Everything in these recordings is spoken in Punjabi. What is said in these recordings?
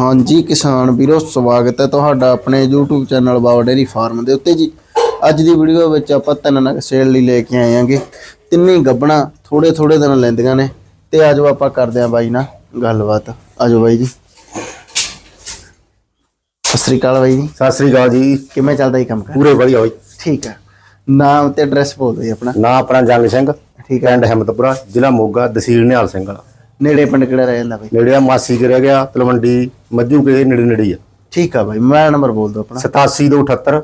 ਹਾਂਜੀ ਕਿਸਾਨ ਵੀਰੋ ਸਵਾਗਤ ਹੈ ਤੁਹਾਡਾ ਆਪਣੇ YouTube channel Bawa dairy farm ਦੇ ਉੱਤੇ ਜੀ। ਅੱਜ ਦੀ ਵੀਡੀਓ ਵਿੱਚ ਆਪਾਂ ਤਿੰਨ ਨਗ ਸੇਲ ਲਈ ਲੈ ਕੇ ਆਏ ਆਂਗੇ ਤਿੰਨੇ ਹੀ ਗੱਬਣਾ ਥੋੜੇ ਥੋੜੇ ਦਿਨ ਲੈਂਦੀਆਂ ਨੇ। ਤੇ ਆਜੋ ਆਪਾਂ ਕਰਦੇ ਆਂ ਬਾਈ ਨਾਲ ਗੱਲਬਾਤ। ਆਜੋ ਬਾਈ ਜੀ। ਸਤਿ ਸ੍ਰੀ ਅਕਾਲ ਬਾਈ ਜੀ। ਸਤਿ ਸ੍ਰੀ ਅਕਾਲ ਜੀ। ਕਿਵੇਂ ਚੱਲਦਾ ਜੀ ਕੰਮ ਕਰ? ਪੂਰੇ ਵਧੀਆ ਹੋਈ ਠੀਕ ਹੈ ਨਾਮ ਤੇ ਐਡਰੈਸ ਬੋਲ ਦਿਓ ਜੀ ਆਪਣਾ। ਨਾ ਆਪਣਾ ਜੰਗ ਸਿੰਘ ਠੀਕ ਪਿੰਡ ਹਿੰਮਤਪੁਰਾ ਜ਼ਿਲ੍ਹਾ ਮੋਗਾ ਤਹਿਸੀਲ ਨਿਹਾਲ ਸਿੰਘ ਵਾਲਾ। ਨੇੜੇ ਪਿੰਡ ਕਿਹੜਾ ਰਹਿ ਜਾਂਦਾ ਬਾਈ? ਨੇੜੇ ਆ ਮਾਸੀ ਕੇ ਰਹਿ ਗਿਆ ਤਲਵੰਡੀ ਮੱਜੂ ਕੇ ਨੇੜੇ ਨੇੜੇ ਹੀ ਆ। ਠੀਕ ਆ ਬਾਈ ਮੈਂ ਨੰਬਰ ਬੋਲ ਦਿਓ ਆਪਣਾ। 8778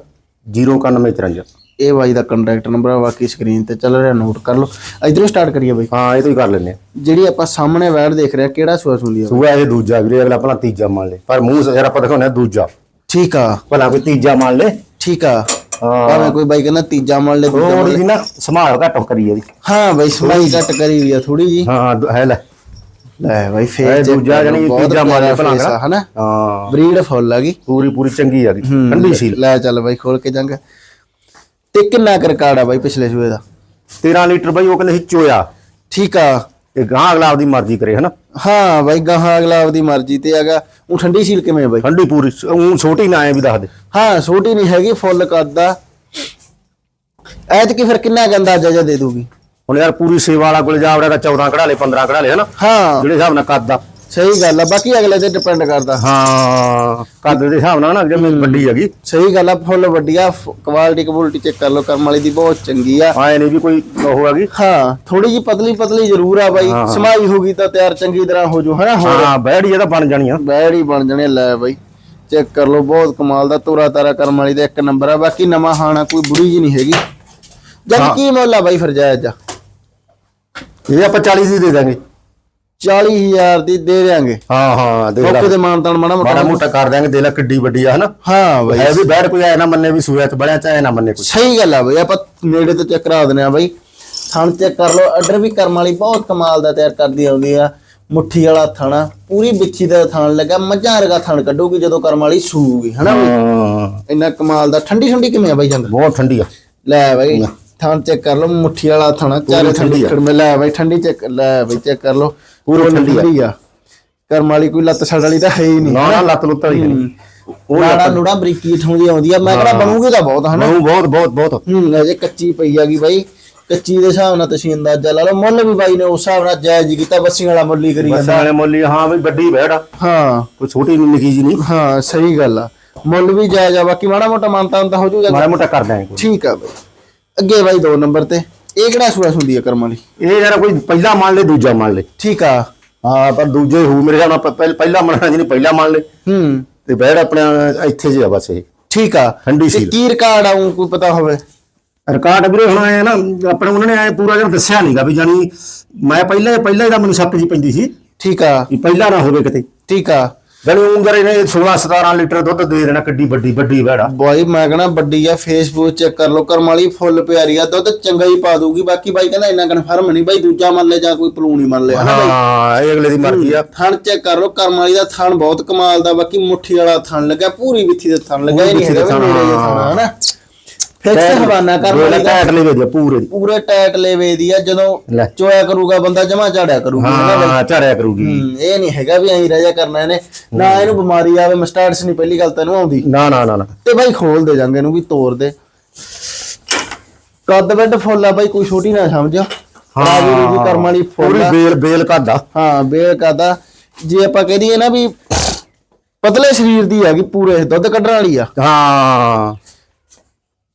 09153 ਇਹ ਬਾਈ ਦਾ ਕੰਟੈਕਟ ਨੰਬਰ ਆ ਬਾਕੀ ਸਕਰੀਨ ਤੇ ਚੱਲ ਰਿਹਾ ਨੋਟ ਕਰ ਲਓ। ਇਧਰੋਂ ਸਟਾਰਟ ਕਰੀਏ ਬਾਈ। ਹਾਂ ਇਹ ਤੋਂ ਹੀ ਕਰ ਲੈਨੇ ਆ ਜਿਹੜੀ ਆਪਾਂ ਸਾਹਮਣੇ ਵੈੜ ਦੇਖ ਰਿਹਾ ਕਿਹੜਾ ਸੂਆ ਸੁੰਦੀ ਆ? ਸੂਆ ਇਹ ਦੂਜਾ ਵੀਰੇ ਅਗਲਾ ਪਹਿਲਾਂ ਤੀਜਾ ਮੰਨ ਲੈ। ਪਰ ਮੂੰਹ ਯਾਰ ਆਪਾਂ ਦਿਖਾਉਂਦੇ ਆ ਦੂਜਾ। ਠੀਕ ਆ। ਭਲਾ ਕੋਈ ਤੀਜਾ ਮੰਨ ਲੈ। ਠੀਕ ਆ। ਹਾਂ। ਭਾਵੇਂ ਕੋਈ ਬਾਈ ਕਹਿੰਦਾ ਤੀਜਾ ਮੰਨ ਲੈ ਦੂਜਾ ਥੋੜੀ ਜੀ ਨਾ ਸੰਭਾਲ ਘੱਟ ਕਰੀ ਇਹਦੀ। ਹਾਂ ਬਾਈ ਸਮਾਈ ਘੱਟ ਕਰੀ ਹੋਈ ਆ ਥੋੜੀ ਜੀ ਹਾਂ ਦ- ਹੈ ਲੈ। ਲੈ ਬਾਈ ਫੇਰ ਦੂਜਾ ਜਾਨੀ ਤੀਜਾ ਮੰਨ ਲੈ ਭਲਾ ਹਨਾ? ਹਾਂ। ਬਰੀਡ ਫੁੱਲ ਆ ਗਈ। ਪੂਰੀ ਪੂਰੀ ਚੰਗੀ ਆ ਗਈ। ਠੰਡੀ ਸੀਲ ਲੈ ਚੱਲ ਬਾਈ ਖੋਲ ਕੇ ਜਾਂਗਾ। ਤੇ ਕਿੰਨਾ ਕੁ ਰਿਕਾਰਡ ਆ ਬਾਈ ਪਿਛਲੇ ਸੂਏ ਦਾ? 13 ਲੀਟਰ ਬਾਈ ਉਹ ਕਹਿੰਦੇ ਸੀ ਚੋਇਆ। ਠੀਕ ਆ। ਤੇ ਗਾਂ ਅਗਲਾ ਆਪਦੀ ਮਰਜ਼ੀ ਕਰੇ ਹਨਾ? ਹਾਂ ਬਾਈ ਗਾਹਾਂ ਅਗਲਾ ਆਪਦੀ ਮਰਜ਼ੀ ਤੇ ਹੈਗਾ। ਉਹ ਠੰਡੀ ਸੀਲ ਕਿਵੇਂ ਆ ਬਾਈ? ਠੰਡੀ ਪੂਰੀ ਉਹ ਛੋਟੀ ਨਾ ਆਏ ਵੀ ਦੱਸ ਦੇ। ਹਾਂ ਛੋਟੀ ਨਹੀਂ ਹੈਗੀ ਫੁੱਲ ਕੱਦ ਆ। ਐਤ ਕੀ ਫਿਰ ਕਿੰਨਾ ਗੰਦਾ ਜਜਾ ਦੇ ਦੂਗੀ ਹੁਣ ਯਾਰ ਪੂਰੀ ਸੇਵਾ ਵਾਲਾ ਕੋਲ ਜਾ ਵੜਿਆ ਤਾਂ 14 ਕਢਾ ਲੇ 15 ਕਢਾ ਲੇ ਹਨਾ? ਹਾਂ। ਜਿਹੜੇ ਹਿਸਾਬ ਨਾਲ ਕੱਦ ਆ ਸਹੀ ਗੱਲ ਆ ਬਾਕੀ ਅਗਲੇ ਤੇ ਡਿਪੈਂਡ ਕਰਦਾ। ਹਾਂ ਕੱਦ ਦੇ ਹਿਸਾਬ ਨਾਲ ਨਾ ਜਿਵੇਂ ਵੱਡੀ ਹੈਗੀ। ਸਹੀ ਗੱਲ ਆ ਫੁੱਲ ਵੱਡੀਆ ਕੁਆਲਿਟੀ ਕਬੂਲਟੀ ਚੈੱਕ ਕਰ ਲਓ ਕਰਮ ਵਾਲੀ ਦੀ ਬਹੁਤ ਚੰਗੀ ਆ। ਆਏ ਨਹੀਂ ਵੀ ਕੋਈ ਉਹ ਹੈਗੀ। ਹਾਂ ਥੋੜੀ ਜੀ ਪਤਲੀ ਪਤਲੀ ਜ਼ਰੂਰ ਆ ਬਾਈ। ਸਮਾਈ ਹੋਗੀ ਤਾਂ ਤਿਆਰ ਚੰਗੀ ਤਰ੍ਹਾਂ ਹੋ ਜੂ ਹਨਾ ਹਾਂ ਬੈੜੀ ਇਹ ਤਾਂ ਬਣ ਜਾਣੀ ਆ। ਬੈੜੀ ਬਣ ਜਣੇ ਲੈ ਬਾਈ। ਚੈੱਕ ਕਰ ਲਓ ਬਹੁਤ ਕਮਾਲ ਦਾ ਤੋਰਾ ਤਾਰਾ ਕਰਮ ਵਾਲੀ ਦਾ ਇੱਕ ਨੰਬਰ ਆ। ਬਾਕੀ ਨਵਾਂ ਹਾਣਾ ਕੋਈ ਬੁਰੀ ਜੀ ਨਹੀਂ ਹੈਗੀ। ਜਦ ਕੀ ਮੁੱਲ ਆ ਬਾਈ ਫਿਰ ਜਾਇਜ਼ ਆ ਇਹ ਆਪਾਂ 40 ਦੀ ਦੇ ਦਾਂਗੇ 40000 ਦੀ ਦੇ ਦੇਾਂਗੇ ਹਾਂ ਹਾਂ ਦੇਖ ਲੈ ਮੌਕੇ ਤੇ ਮਾਨਤਾਨ ਮਾੜਾ ਮੋਟਾ। ਮਾੜਾ ਮੋਟਾ ਕਰ ਦਾਂਗੇ ਦੇ ਲੈ ਕਿੱਡੀ ਵੱਡੀ ਆ ਹਨਾ? ਹਾਂ ਬਾਈ। ਹੈ ਵੀ ਬੈੜ ਕੋਈ ਐ ਨਾ ਮੰਨੇ ਵੀ ਸੂਆ ਚ ਬੜਿਆ ਚਾਹੇ ਨਾ ਮੰਨੇ ਕੁਛ ਸਹੀ ਗੱਲ ਆ ਬਈ ਆਪਾਂ ਨੇੜੇ ਤੇ ਚੈੱਕ ਕਰਾ ਦਿੰਦੇ ਆ ਬਈ। ਥਣ ਚੈੱਕ ਕਰ ਲਓ ਆਰਡਰ ਵੀ ਕਰਮ ਵਾਲੀ ਬਹੁਤ ਕਮਾਲ ਦਾ ਤਿਆਰ ਕਰਦੀ ਆਉਂਦੀ ਆ। ਮੁੱਠੀ ਵਾਲਾ ਥਣਾ ਪੂਰੀ ਬਿੱਛੀ ਦਾ ਥਣ ਲੱਗਾ ਮੱਝਾਂ ਵਰਗਾ ਥਣ ਕੱਢੂਗੀ ਜਦੋਂ ਕਰਮ ਵਾਲੀ ਸੂਗੀ ਹਨਾ ਬਈ? ਇੰਨਾ ਕਮਾਲ ਦਾ। ਠੰਡੀ ਠੰਡੀ ਕਿਵੇਂ ਆ ਬਈ ਜੰਗ ਬਹੁਤ ਠੰਡੀ ਆ। ਲੈ ਬਈ। ਥਣ ਚੈੱਕ ਕਰ ਲਓ ਮੁੱਠੀ ਵਾਲਾ ਥਣਾ ਚਾਰੇ ਠੰਡੀ ਮੈਂ ਲੈ ਬਈ ਠੰਡੀ ਚੈੱਕ ਲੈ ਬਈ ਚੈੱਕ ਕਰ ਲਓ ਪੂਰੀ ਠੰਡੀ ਆ। ਕਰਮ ਵਾਲੀ ਕੋਈ ਲੱਤ ਛੱਡ ਵਾਲੀ ਤਾਂ ਹੈ ਹੀ ਨਹੀਂ। ਨਾ ਲੱਤ ਲੁੱਤ ਵਾਲੀ ਨਹੀਂ। ਉਹ ਲਾੜਾ ਲੂੜਾ ਬਰੀਕੀ ਠਾਉਂਦੀ ਆਉਂਦੀ ਆ। ਮੈਂ ਕਹਿੰਦਾ ਬਣੂਗੀ ਤਾਂ ਬਹੁਤ ਹਨਾ? ਬਹੁਤ ਬਹੁਤ ਬਹੁਤ ਬਹੁਤ। ਹੂੰ ਅਜੇ ਕੱਚੀ ਪਈ ਹੈਗੀ ਬਾਈ। ਕੱਚੀ ਦੇ ਹਿਸਾਬ ਨਾਲ ਤੁਸੀਂ ਅੰਦਾਜ਼ਾ ਲਾ ਲਓ। ਮੁੱਲ ਵੀ ਬਾਈ ਨੇ ਉਸ ਹਿਸਾਬ ਨਾਲ ਜਾਇਜ਼ ਕੀਤਾ। ਬੱਸੀਆਂ ਵਾਲਾ ਮੁੱਲ ਹੀ ਕਰੀ ਬਸ ਜਾਂਦਾ। ਵਾਲੇ ਮੁੱਲੀ ਹਾਂ ਵੀ ਵੱਡੀ ਬੈੜ ਹਾਂ। ਕੋਈ ਛੋਟੀ ਨਹੀਂ ਨਿੱਕੀ ਜੀ ਨਹੀਂ। ਹਾਂ ਸਹੀ ਗੱਲ ਆ। ਮੁੱਲ ਵੀ ਜਾਇਜ਼ ਆ। ਬਾਕੀ ਮਾੜਾ ਮੋਟਾ ਮਾਨਤਾ ਤਾਂ ਹੋ ਜਾਊਗਾ ਮਾੜਾ ਮੋਟਾ ਕਰ ਦਾਂਗੇ। ਠੀਕ ਆ ਬਾਈ। ਅੱਗੇ ਬਾਈ ਦੋ ਨੰਬਰ ਤੇ। ਇਹ ਕਿਹੜਾ ਸੂਆ ਹੁੰਦੀ ਆ ਕਰਮ ਵਾਲੀ ਇਹ ਯਾਰ ਕੋਈ ਪਹਿਲਾ ਮੰਨ ਲੈ ਦੂਜਾ ਮੰਨ ਲੈ। ਠੀਕ ਆ। ਹਾਂ ਪਰ ਦੂਜੇ ਹੋ ਮੇਰੇ ਨਾਲ ਪ- ਪਹਿਲ- ਪਹਿਲਾ ਮੰਨਣਾ ਜਿਹਨੇ ਪਹਿਲਾ ਮੰਨ ਲੈ। ਹੂੰ। ਤੇ ਬੈੜ ਆਪਣੇ ਇੱਥੇ ਜੇ ਆ ਬਸ ਇਹ। ਠੀਕ ਆ। ਠੰਡੀ ਤੇ ਸੀਲ। ਕੀ ਰਿਕਾਰਡ ਆਉਂ ਕੋਈ ਪਤਾ ਹੋਵੇ? ਰਿਕਾਰਡ ਵੀਰੇ ਹੁਣ ਆਇਆ ਨਾ ਆਪਣੇ ਉਹਨਾਂ ਨੇ ਐ ਪੂਰਾ ਜਿਹਾ ਦੱਸਿਆ ਨਹੀਂਗਾ ਵੀ ਜਾਨੀ ਮੈਂ ਪਹਿਲਾਂ ਪਹਿਲਾਂ ਇਹਦਾ ਮੈਨੂੰ ਸੱਪ ਜੀ ਪੈਂਦੀ ਸੀ। ਠੀਕ ਆ। ਵੀ ਪਹਿਲਾਂ ਨਾ ਹੋਵੇ ਕਿਤੇ। ਠੀਕ ਆ। ਜਾਨੀ ਉਂਗਰ ਇਹਨੇ 16 17 ਲੀਟਰ ਦੁੱਧ ਦੇ ਦੇਣਾ ਕਿੱਡੀ ਵੱਡੀ ਵੱਡੀ ਬੈੜਾ ਬਾਈ ਮੈਂ ਕਹਣਾ ਵੱਡੀ ਆ ਫੇਸਬੁੱਕ ਚੈੱਕ ਕਰ ਲਓ ਕਰਮ ਵਾਲੀ ਫੁੱਲ ਪਿਆਰੀ ਆ ਦੁੱਧ ਚੰਗਾ ਹੀ ਪਾ ਦੂਗੀ ਬਾਕੀ ਬਾਈ ਕਹਿੰਦਾ ਇੰਨਾ ਕਨਫਰਮ ਨਹੀਂ ਬਾਈ ਦੂਜਾ ਮੰਨ ਲੈ ਜਾਂ ਕੋਈ ਪਲੂਣ ਮੰਨ ਲਿਆ ਹਾਂ ਇਹ ਅਗਲੇ ਦੀ ਮਰਜ਼ੀ ਆ। ਥਣ ਚੈੱਕ ਕਰ ਲਓ ਕਰਮ ਵਾਲੀ ਦਾ ਥਣ ਬਹੁਤ ਕਮਾਲ ਦਾ ਬਾਕੀ ਮੁੱਠੀ ਵਾਲਾ ਥਣ ਲੱਗਾ ਪੂਰੀ ਵਿੱਥੀ ਦਾ ਥਣ ਲੱਗਾ ਇਹ ਨਹੀਂ ਹੈਗਾ ਹਨਾ? ਫਿਕਸ ਹਵਾਨਾ ਕਰਮ ਵਾਲੀ ਦਾ ਟੈਟ ਲੈ ਵੇ ਪੂਰੇ ਦੀ ਪੂਰੇ। ਟਾਈਟ ਲੇਵੇ ਦੀ ਆ ਜਦੋਂ ਲੈ। ਚੋਇਆ ਕਰੂਗਾ ਬੰਦਾ ਜਮਾ ਝਾੜਿਆ ਕਰੂਗਾ। ਹਨਾ ਬਾਈ? ਹਾਂ ਝਾੜਿਆ ਕਰੂਗੀ। ਇਹ ਨਹੀਂ ਹੈਗਾ ਵੀ ਐਂ ਰਜਾ ਕਰਨਾ ਇਹਨੇ। ਨਾ ਇਹਨੂੰ ਬਿਮਾਰੀ ਆਵੇ ਮਸਟਾਰਡਸ ਨਹੀਂ ਪਹਿਲੀ ਗੱਲ ਤੈਨੂੰ ਆਉਂਦੀ। ਨਾ ਨਾ ਨਾ ਨਾ। ਤੇ ਬਾਈ ਖੋਲ ਦੇ ਜਾਂਗੇ ਇਹਨੂੰ ਵੀ ਤੋੜ ਦੇ। ਕੱਦ ਬੈੱਡ ਫੁੱਲ ਆ ਬਾਈ ਕੋਈ ਛੋਟੀ ਨਾ ਸਮਝ ਹਾਂ ਵੀ ਕਰਮ ਵਾਲੀ ਫੁੱਲ ਪੂਰੀ ਆ। ਬੇਲ ਬੇਲ ਕਰਦਾ ਹਾਂ ਬੇਲ ਕਾਦਾ ਜੇ ਆਪਾਂ ਕਹਿ ਦਈਏ ਨਾ ਵੀ ਪਤਲੇ ਸਰੀਰ ਦੀ ਹੈਗੀ ਪੂਰੇ ਦੁੱਧ ਕੱਢਣ ਵਾਲੀ ਆ। ਹਾਂ।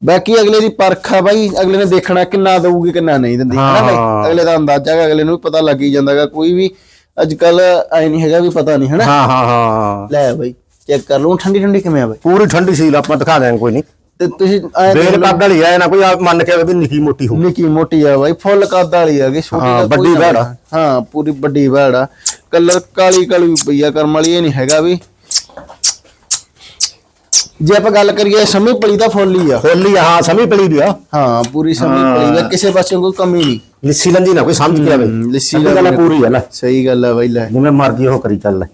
ਬਾਕੀ ਅਗਲੇ ਦੀ ਪਰਖ ਆ ਬਾਈ ਅਗਲੇ ਨੇ ਦੇਖਣਾ ਕਿੰਨਾ ਦਊਗੀ ਕਿੰਨਾ ਨਹੀਂ ਦਿੰਦੀ ਹਨਾ ਬਾਈ? ਹਾਂ। ਅਗਲੇ ਦਾ ਅੰਦਾਜ਼ਾ ਹੈ ਅਗਲੇ ਨੂੰ ਵੀ ਪਤਾ ਲੱਗ ਹੀ ਜਾਂਦਾਗਾ ਕੋਈ ਵੀ ਅੱਜ ਕੱਲ ਐ ਨਹੀਂ ਹੈਗਾ ਵੀ ਪਤਾ ਨਹੀਂ ਹਨਾ ਹਾਂ ਹਾਂ ਹਾਂ ਲੈ ਬਾਈ ਚੈੱਕ ਕਰ ਲਓ ਠੰਡੀ ਠੰਡੀ ਕਿਵੇਂ ਆ ਬਾਈ? ਪੂਰੀ ਠੰਡੀ ਸੀਲ ਆਪਾਂ ਦਿਖਾ ਦਿਆਂਗੇ ਕੋਈ ਨਹੀਂ। ਤੇ ਤੁਸੀਂ ਬੇਲ ਕੱਦ ਵਾਲੀ ਆ ਨਾ ਕੋਈ ਮੰਨ ਕੇ ਵੀ ਨਿੱਕੀ ਮੋਟੀ ਹੋ ਨਿੱਕੀ ਮੋਟੀ ਆ ਬਾਈ ਫੁੱਲ ਕੱਦ ਵਾਲੀ ਆ ਛੋਟੀ ਹਾਂ, ਕੋਈ ਵੱਡੀ ਆ। ਹਾਂ ਪੂਰੀ ਵੱਡੀ ਵੈੜ ਆ। ਕਲਰ ਕਾਲੀ ਕਾਲੀ ਪਈ ਆ ਕਰਮ ਵਾਲੀ ਇਹ ਨਹੀਂ ਹੈਗਾ ਵੀ। ਜੇ ਆਪਾਂ ਗੱਲ ਕਰੀਏ ਸਮੀ ਪਲੀ ਦਾ ਫੁੱਲ ਹੀ ਆ। ਹੋਲੀ ਹਾਂ ਸਮੀ ਪਲੀ ਦੀ ਆ। ਹਾਂ ਪੂਰੀ ਸਮੀ ਪਲੀ ਦਾ ਕਿਸੇ ਪਾਸੇ ਕੋਈ ਕਮੀ ਨਹੀਂ। ਲਿੱਸੀ ਲੰਜੀ ਨਾ ਕੋਈ ਸਮਝ ਕੇ ਆਵੇ। ਲਿੱਸੀ ਗੱਲ ਲੰਜੀ। ਪੂਰੀ ਆ ਲੈ ਸਹੀ ਗੱਲ ਆ ਬਾਈ ਲੈ। ਜਿਵੇਂ ਮਰਜ਼ੀ ਉਹ ਕਰੀ ਚੱਲ। ਲੈ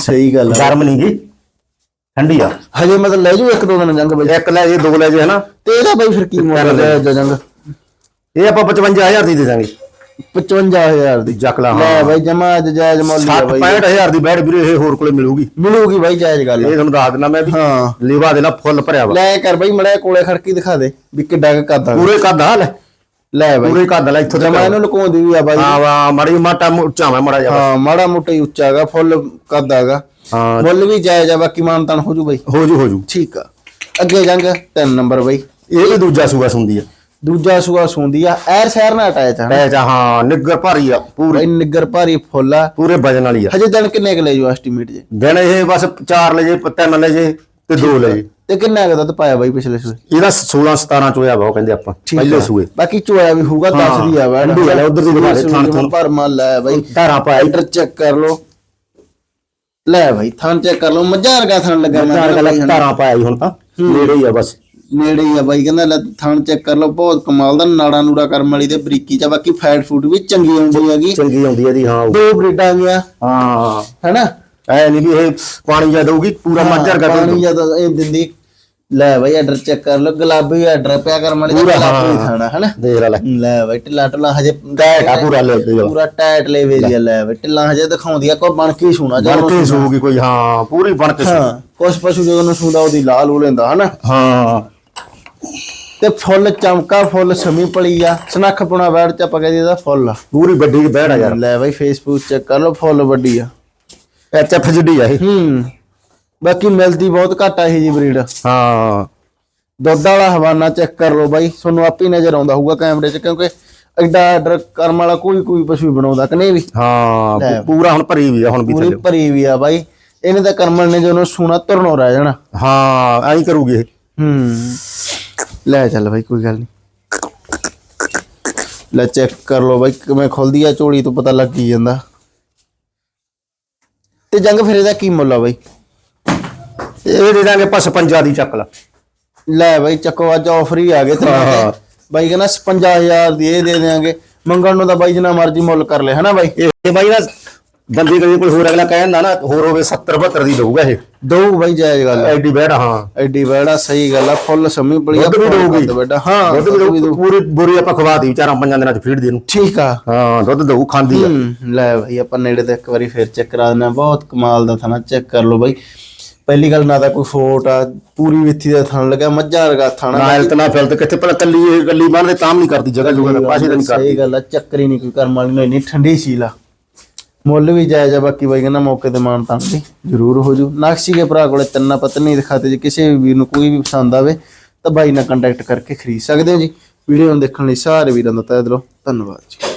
ਸਹੀ ਗੱਲ ਆ। ਗਰਮ ਨਹੀਂ ਗੀ ਠੰਡੀ ਆ। ਹਜੇ ਮਤਲਬ ਲੈ ਜੂ ਇੱਕ ਦੋ ਦਿਨ ਜੰਗ ਬਾਈ। ਇੱਕ ਲੈ ਜੇ ਦੋ ਲੈ ਜੇ ਹਨਾ ਤੇ ਇਹਦਾ ਬਾਈ ਫਿਰ ਕੀ ਮੁੱਲ ਹੈ ਜੰਗ? ਇਹ ਆਪਾਂ 55000 ਦੀ ਦੇ ਦਾਂਗੇ। 55000 ਦੀ। ਜਕਲਾ ਲੈ ਹਾਂ ਬਾਈ ਜਮਾ ਅੱਜ ਜਾਇਜ਼ ਮੁੱਲ ਹੀ ਆ 60 ਬਾਈ। 65000 ਦੀ ਬੈੜ ਵੀਰੇ ਇਹ ਹੋਰ ਕੋਲੇ ਮਿਲੂਗੀ। ਮਿਲੂਗੀ ਬਾਈ ਜਾਇਜ਼ ਗੱਲ ਇਹ ਤੁਹਾਨੂੰ ਦੱਸ ਦਿੰਦਾ ਮੈਂ ਵੀ। ਹਾਂ। ਲੇਵਾ ਦੇ ਲਾ ਫੁੱਲ ਭਰਿਆ ਵਾ। ਲੈ ਕਰ ਬਾਈ ਮੜਿਆ ਕੋਲੇ ਖੜਕੀ ਦਿਖਾ ਦੇ ਵੀ ਕਿੱਡਾ ਕੁ ਕਰਦਾ ਪੂਰੇ ਕੱਦ ਆ ਲੈ। ਲੈ ਬਾਈ। ਪੂਰੇ ਕੱਦ ਲੈ ਇੱਥੋਂ ਜਮਾ ਤੱਕ ਇਹਨੂੰ ਲੁਕਾਉਂਦੀ ਵੀ ਆ ਬਾਈ। ਹਾਂ ਵਾ ਮੜੀ ਮਾਟਾ ਉੱਚਾ ਮੈਂ ਮੜਾ ਜਾ ਹਾਂ ਮਾੜਾ ਮੋਟਾ ਹੀ ਉੱਚਾ ਹੈਗਾ ਫੁੱਲ ਕੱਦ ਹੈਗਾ। ਹਾਂ। ਮੁੱਲ ਵੀ ਜਾਇਜ਼ ਆ ਬਾਕੀ ਮਾਨਤਾਨ ਹੋ ਜੂ ਬਾਈ। ਹੋ ਜੂ ਹੋ ਜੂ। ਠੀਕ ਆ। ਅੱਗੇ ਜੰਗ ਤਿੰਨ ਨੰਬਰ ਬਾਈ। ਇਹ ਵੀ ਦੂਜਾ ਸੂਆ ਸੁੰਦੀ ਆ। ਦੂਜਾ ਸੂਆ ਸੁੰਦੀ ਆ ਐਰ ਸ਼ਹਿਰ ਨਾਲ ਅਟੈਚ ਆ ਜਾ ਹਾਂ ਨਿੱਗਰ ਭਾਰੀ ਆ ਪੂਰੇ। ਬਾਈ ਨਿੱਗਰ ਭਾਰੀ ਫੁੱਲ ਆ। ਪੂਰੇ ਵਜਨ ਵਾਲੀ ਆ। ਹਜੇ ਦਿਨ ਕਿੰਨੇ ਕੁ ਲੈ ਜੋ ਐਸਟੀਮੇਟ ਜੇ? ਦਿਨ ਇਹ ਬਸ 4 ਲੈ ਜੇ ਤਿੰਨ ਲੈ ਜੇ ਤੇ 2 ਲੈ ਜੇ। ਤੇ ਕਿੰਨਾ ਕੁ ਦੁੱਧ ਪਾਇਆ ਬਾਈ ਪਿਛਲੇ ਸੂਏ? ਇਹਦਾ 16 17 ਚੋਇਆ ਵਾ ਉਹ ਕਹਿੰਦੇ ਆਪਾਂ ਪਹਿਲੇ ਸੂਏ। ਬਾਕੀ ਚੋਇਆ ਵੀ ਹੋਊਗਾ ਦੱਸ ਦੀ ਆ ਵੈੜ ਠੰਡੀ ਵਾਲਾ ਉਧਰ ਦੀ ਦਿਖਾ ਦੇ ਥਣ ਥਣ। ਪਰ ਮੰਨ ਲੈ ਬਾਈ। ਧਾਰਾਂ ਪਾਇਆ ਇੱਧਰ ਚੈੱਕ ਕਰ ਲਓ। ਲੈ ਬਾਈ ਥਣ ਚੈੱਕ ਕਰ ਲਓ। ਮੱਝਾਂ ਵਰਗਾ ਥਣ ਲੱਗਾ ਮੈਂ ਚਾਰ ਕਹਿੰਦਾ ਗੱਲਾਂ ਬਾਈ ਧਾਰਾਂ ਪਾਇਆ ਜੀ ਹੁਣ ਤਾਂ ਨੇੜੇ ਹੀ ਆ ਬਸ। ਨੇੜੇ ਹੀ ਆ ਬਾਈ ਕਹਿੰਦਾ ਲੈ ਥਣ ਚੈੱਕ ਕਰ ਲਓ ਬਹੁਤ ਕਮਾਲ ਦਾ ਨਾੜਾ ਨੂੜਾ ਕਰਮ ਵਾਲੀ ਤੇ ਬਰੀਕੀ ਚ। ਬਾਕੀ ਫੈਟ ਫੂਡ ਵੀ ਚੰਗੀ ਆਉਂਦੀ ਹੈਗੀ। ਚੰਗੀ ਆਉਂਦੀ ਆ ਦੀ ਹਾਂ। ਉਹ। ਦੋ ਬਰੀਡਾਂ ਗਿਆ ਹਾਂ। ਹੈਨਾ? ਐ ਨਹੀਂ ਵੀ ਇਹ ਪਾਣੀ ਜਾ ਦਊਗੀ ਪੂਰਾ ਮੱਝਰ ਕਰ ਪਾਣੀ ਜਦ ਇਹ ਦਿੰਦੀ। ਲੈ ਬਾਈ ਆਰਡਰ ਚੈੱਕ ਕਰ ਲਓ ਗੁਲਾਬੀ ਆਰਡਰ ਪਿਆ ਕਰਮ ਵਾਲੀ ਦਾ ਪੂਰਾ, ਗੁਲਾਬੀ ਹਾਂ। ਖਾਣਾ ਹੈਨਾ? ਦੇਖ ਲੈ ਲੈ। ਲੈ ਬਾਈ ਢਿੱਲਾ ਢਿੱਲਾ ਹਜੇ ਟੈਟ ਆ ਪੂਰਾ ਲੈ ਦੇ ਪੂਰਾ ਟਾਈਟ ਲੈ ਵੇ ਲੈ। ਬਾਈ ਢਿੱਲਾ ਹਜੇ ਦਿਖਾਉਂਦੀ ਆ ਕੋਈ ਬਣ ਕੇ ਸੋਣਾ ਬਣ ਕੇ ਸੂਗੀ ਕੋਈ ਹਾਂ ਪੂਰੀ ਬਣ ਕੇ ਸੂ ਹਾਂ ਕੁਛ ਪਸ਼ੂ ਜਦੋਂ ਨੂੰ ਸੁੰਦਾ ਉਹਦੀ ਲਾਲ ਹੋ ਲੈਂਦਾ ਹਨਾ? ਹਾਂ। ਤੇ ਫੁੱਲ ਚਮਕਾ ਫੁੱਲ ਸਮੀ ਪਲੀ ਆ ਸਨੱਖ ਪੁਣਾ ਬੈਠ ਚ ਆਪਾਂ ਕਹਿੰਦੇ ਇਹਦਾ ਫੁੱਲ ਆ। ਪੂਰੀ ਵੱਡੀ ਬਹਿੜ ਆ ਯਾਰ। ਲੈ ਬਾਈ ਫੇਸਬੁੱਕ ਚੈੱਕ ਕਰ ਲਓ ਫੁੱਲ ਵੱਡੀ ਆ। ਐਚ ਐਫ ਜਿੱਡੀ ਆ ਇਹ। ਹੂੰ। ਬਾਕੀ ਮਿਲਦੀ ਬਹੁਤ ਘੱਟ ਆ ਇਹ ਜੀ ਬਰੀਡ। ਹਾਂ। ਦੁੱਧ ਵਾਲਾ ਹਵਾਨਾ ਚੈੱਕ ਕਰ ਲਓ ਬਾਈ ਤੁਹਾਨੂੰ ਆਪੇ ਨਜ਼ਰ ਆਉਂਦਾ ਹੋਊਗਾ ਕੈਮਰੇ 'ਚ ਕਿਉਂਕਿ ਐਡਾ ਆਰਡਰ ਕਰਮ ਵਾਲਾ ਕੋਈ ਕੋਈ ਪਸ਼ੂ ਬਣਾਉਂਦਾ ਕਿ ਨਹੀਂ ਵੀ। ਹਾਂ ਪੂਰਾ ਹੁਣ ਭਰੀ ਵੀ ਆ ਹੁਣ ਵੀ ਥੱਲੇ ਭਰੀ ਵੀ ਆ ਬਾਈ। ਇਹਨੇ ਤਾਂ ਕਰਮਲ ਨੇ ਜਦੋਂ ਸੁਣਾ ਤੁਰਨੋਂ ਰਹਿ ਜਾਣਾ। ਹਾਂ ਐਂ ਕਰੂਗੀ ਇਹ। ਹੂੰ। ਲੈ ਚੱਲ ਬਾਈ ਕੋਈ ਗੱਲ ਨਹੀਂ ਲੈ ਚੈੱਕ ਕਰ ਲਓ ਬਾਈ ਕਿਵੇਂ ਖੁੱਲਦੀ ਆ ਝੋਲੀ ਤੋਂ ਪਤਾ ਲੱਗ ਹੀ ਜਾਂਦਾ। ਤੇ ਜੰਗ ਫਿਰ ਇਹਦਾ ਕੀ ਮੁੱਲ ਆ ਬਾਈ? ਇਹ ਦੇ ਦਾਂਗੇ ਪਸ ਪੰਜਾ ਦੀ ਚੱਕ ਲਾ। ਲੈ ਬਾਈ ਚੱਕੋ ਅੱਜ ਆਫਰ ਹੀ ਆ ਗਏ ਤੇ। ਬਾਈ ਕਹਿੰਦਾ 55000 ਦੀ ਇਹ ਦੇ ਦੇਾਂਗੇ ਮੰਗਣ ਨੂੰ ਤਾਂ ਬਾਈ ਜਿੰਨਾ ਮਰਜ਼ੀ ਮੁੱਲ ਕਰ ਲੈ ਹਨਾ ਬਾਈ? ਇਹ ਬਾਈ ਨਾ ਬੰਦੇ ਕਦੇ ਕੋਲ ਹੋਰ ਅਗਲਾ ਕਹਿੰਦਾ ਨਾ ਹੋਰ ਹੋਵੇ 70 72 ਦੀ ਦਊਗਾ ਇਹ। ਦੋ ਬਾਈ ਜਾਇਜ਼ ਗੱਲ ਆ। ਐਡੀ ਬਹਿੜ ਹਾਂ। ਐਡੀ ਬੜਾ ਸਹੀ ਗੱਲ ਆ ਫੁੱਲ ਸਮੀ ਪੜੀ ਆ ਦੁੱਧ ਵੀ ਦਊਗੀ। ਵੱਡਾ ਹਾਂ ਦੁੱਧ ਵੀ ਦਊ। ਪੂਰੀ ਬੁਰੀ ਆਪਾਂ ਖਵਾ ਦੀ ਚਾਰਾਂ ਪੰਜਾਂ ਦਿਨਾਂ ਚ ਫੀਡ ਦੇ ਨੂੰ ਠੀਕ ਆ। ਹਾਂ ਦੁੱਧ ਦਊ ਖਾਂਦੀ ਆ। ਲੈ ਭਾਈ ਆਪਾਂ ਨੇੜੇ ਤੇ ਇੱਕ ਵਾਰੀ ਫੇਰ ਚੈੱਕ ਕਰਾ ਦਿੰਦੇ ਹਾਂ। ਬਹੁਤ ਕਮਾਲ ਦਾ ਥਾਣਾ ਚੈੱਕ ਕਰ ਲਓ ਬਾਈ। ਪਹਿਲੀ ਗੱਲ ਨਾ ਤਾਂ ਕੋਈ ਫੋਟ ਆ ਪੂਰੀ ਵਿੱਥੀ ਦਾ ਥਣ ਲੱਗਾ ਮੱਝਾਂ ਵਰਗਾ ਥਾਣਾ ਨਾ ਇਲਤ ਨਾ ਫਿਲਤ ਕਿੱਥੇ ਭਲਾ ਕੱਲੀ ਕੱਲੀ ਬੰਨਦੇ ਤਾਂ ਨਹੀਂ ਕਰਦੀ ਜਗ੍ਹਾ ਜੁਗਾ ਪਾਸੇ ਤਾਂ ਨਹੀਂ ਕਰਦੀ। ਸਹੀ ਗੱਲ ਆ ਚੱਕਰ ਨਹੀਂ ਕੋਈ ਕਰਮ ਵਾਲੀ ਨੂੰ ਇੰਨੀ ਠੰਡੀ ਸੀਲ ਆ। ਮੁੱਲ ਵੀ ਜਾਇਜ਼ ਆ, ਬਾਕੀ ਬਾਈ ਕਹਿੰਦਾ ਮੌਕੇ ਤੇ ਮਾਨ ਤਾਂ ਵੀ ਜ਼ਰੂਰ ਹੋ ਜੂ। ਨਕਸ਼ੀ ਦੇ ਭਰਾ ਕੋਲੇ ਤਿੰਨਾ ਪਤਨੀ ਦਿਖਾਤੇ ਜੇ ਕਿਸੇ ਵੀ ਵੀਰ ਨੂੰ ਕੋਈ ਵੀ ਪਸੰਦ ਆਵੇ, ਤਾਂ ਬਾਈ ਨਾਲ ਕੰਟੈਕਟ ਕਰਕੇ ਖਰੀਦ ਸਕਦੇ ਹੋ ਜੀ। ਵੀਡੀਓ ਨੂੰ ਦੇਖਣ ਲਈ ਸਾਰੇ ਵੀਰਾਂ ਦਾ ਤਹਿ ਦਿਲੋਂ ਧੰਨਵਾਦ ਜੀ।